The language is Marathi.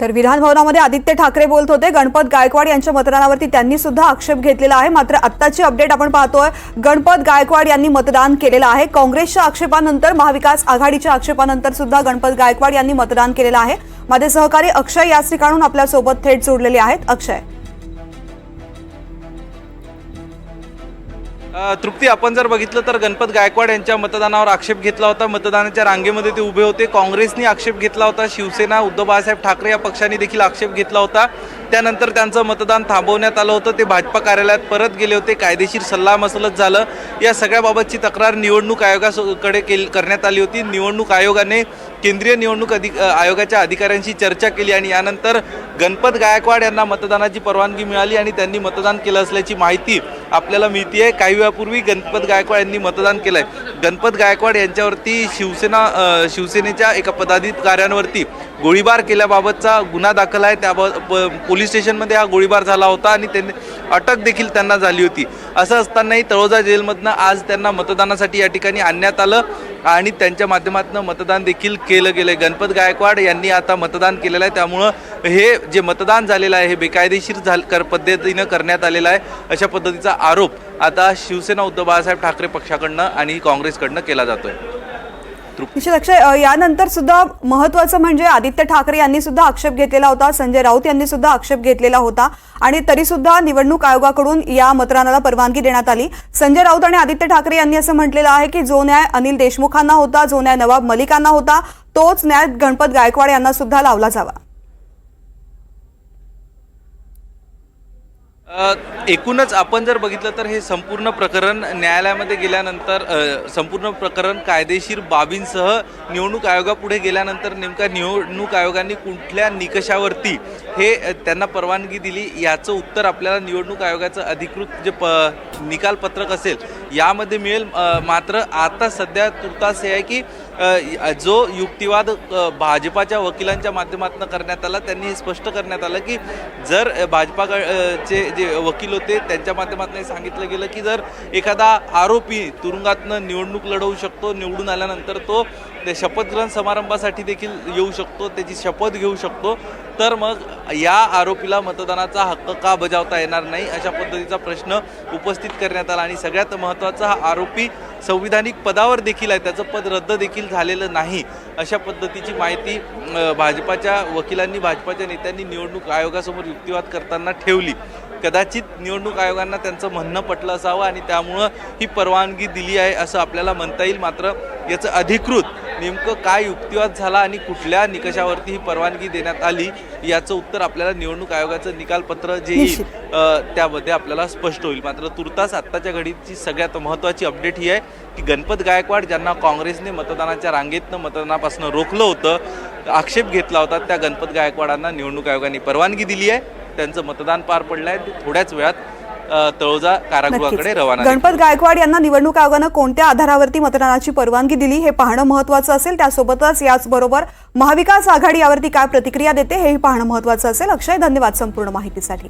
तर विधान भवनामध्ये आदित्य ठाकरे बोलत होते. गणपत गायकवाड यांच्या मतदानावरती त्यांनी सुद्धा आक्षेप घेतलेला आहे. मात्र आत्ताची अपडेट आपण पाहतोय. गणपत गायकवाड यांनी मतदान केलेलं आहे. काँग्रेसच्या आक्षेपानंतर महाविकास आघाडीच्या आक्षेपानंतर सुद्धा गणपत गायकवाड यांनी मतदान केलेलं आहे. माझे सहकारी अक्षय याच ठिकाणून आपल्यासोबत थेट जोडलेले आहेत. अक्षय. तृप्ती आपण जर बघितलं तर गणपत गायकवाड यांच्या मतदानावर आक्षेप घेतला होता. मतदानाच्या रांगेमध्ये ते उभे होते. काँग्रेसने आक्षेप घेतला होता. शिवसेना उद्धव बाळासाहेब ठाकरे या पक्षांनी देखील आक्षेप घेतला होता. त्यानंतर त्यांचं मतदान थांबवण्यात आलं होतं. ते भाजपा कार्यालयात परत गेले होते. कायदेशीर सल्ला मसलत झालं. या सगळ्याबाबतची तक्रार निवडणूक आयोगाकडे केल करण्यात आली होती. निवडणूक आयोगाने केंद्रीय निवडणूक अधिक आयोगाच्या अधिकाऱ्यांशी चर्चा केली आणि यानंतर गणपत गायकवाड यांना मतदानाची परवानगी मिळाली आणि त्यांनी मतदान केलं असल्याची माहिती आपल्याला मिळते आहे काही वेळापूर्वी गणपत गायकवाड यांनी मतदान केलं आहे गणपत गायकवाड यांच्यावरती शिवसेना शिवसेनेच्या एका पदाधिकाऱ्यांवरती गोळीबार केल्याबाबतचा गुन्हा दाखल आहे. त्या पोलीस स्टेशनमध्ये हा गोळीबार झाला होता आणि त्यांनी अटक देखील त्यांना झाली होती. असं असतानाही तळोजा जेलमधनं आज त्यांना मतदानासाठी या ठिकाणी आणण्यात आलं आणि त्यांच्या माध्यमातून मतदान देखील केलं गेलं आहे गणपत गायकवाड यांनी आता मतदान केलेलं आहे. त्यामुळं हे जे मतदान झालेलं आहे हे बेकायदेशीर झाल कर पद्धतीनं करण्यात आलेलं आहे अशा पद्धतीचा आरोप आता शिवसेना उद्धव बाळासाहेब ठाकरे पक्षाकडनं आणि काँग्रेसकडनं केला जातो आहे निश्चित अक्षय यानंतर सुद्धा महत्वाचं म्हणजे आदित्य ठाकरे यांनी सुद्धा आक्षेप घेतलेला होता संजय राऊत यांनी सुद्धा आक्षेप घेतलेला होता आणि तरी सुद्धा निवडणूक आयोगाकडून या मतदानाला परवानगी देण्यात आली. संजय राऊत आणि आदित्य ठाकरे यांनी असं म्हटलेलं आहे की जो न्याय अनिल देशमुखांना होता जो न्याय नवाब मलिकांना होता तोच न्याय गणपत गायकवाड यांना सुद्धा लावला जावा. एकूणच आपण जर बघितलं तर हे संपूर्ण प्रकरण न्यायालयामध्ये गेल्यानंतर संपूर्ण प्रकरण कायदेशीर बाबींसह निवडणूक आयोगापुढे गेल्यानंतर नेमका निवडणूक आयोगाने कुठल्या निकषावरती हे त्यांना परवानगी दिली याचं उत्तर आपल्याला निवडणूक आयोगाचं अधिकृत जे प निकालपत्रक असेल यामध्ये मिळेल मात्र आता सध्या तुर्तास हे आहे की जो युक्तिवाद भाजपाच्या वकिलांच्या माध्यमातून करण्यात आला त्यांनी हे स्पष्ट करण्यात आलं की जर भाजपा चे जे वकील होते त्यांच्या माध्यमातून सांगितलं गेलं की जर एखादा आरोपी तुरुंगातनं निवडणूक लढवू शकतो निवडून आल्यानंतर तो ते शपथग्रहण समारंभासाठी देखील येऊ शकतो त्याची शपथ घेऊ शकतो तर मग या आरोपीला मतदानाचा हक्क का बजावता येणार नाही अशा पद्धतीचा प्रश्न उपस्थित करण्यात आला आणि सगळ्यात महत्त्वाचा हा आरोपी संविधानिक पदावर देखील आहे. त्याचं पद रद्द देखील झालेलं नाही. अशा पद्धतीची माहिती भाजपाच्या वकिलांनी भाजपाच्या नेत्यांनी निवडणूक आयोगासमोर युक्तिवाद करताना ठेवली. कदाचित निवडणूक आयोगांना त्यांचं म्हणणं पटलं असावं आणि त्यामुळं ही परवानगी दिली आहे असं आपल्याला म्हणता येईल. मात्र याचं अधिकृत नेमकं काय युक्तिवाद झाला आणि कुठल्या निकषावरती ही परवानगी देण्यात आली याचं उत्तर आपल्याला निवडणूक आयोगाचं निकालपत्र जे येईल त्यामध्ये आपल्याला स्पष्ट होईल. मात्र तुर्तास आत्ताच्या घडीची सगळ्यात महत्त्वाची अपडेट ही आहे की गणपत गायकवाड ज्यांना काँग्रेसने मतदानाच्या रांगेतनं मतदानापासून रोखलं होतं आक्षेप घेतला होता त्या गणपत गायकवाडांना निवडणूक आयोगाने परवानगी दिली आहे. त्यांचं मतदान पार पडलं आहे ते थोड्याच वेळात तळोजा कारागृहाकडे रवाना गणपत गायकवाड यांना निवडणूक आयोगानं कोणत्या आधारावरती मतदानाची परवानगी दिली हे पाहणं महत्वाचं असेल. त्यासोबतच याचबरोबर महाविकास आघाडी यावरती काय प्रतिक्रिया देते हेही पाहणं महत्वाचं असेल. अक्षय धन्यवाद संपूर्ण माहितीसाठी.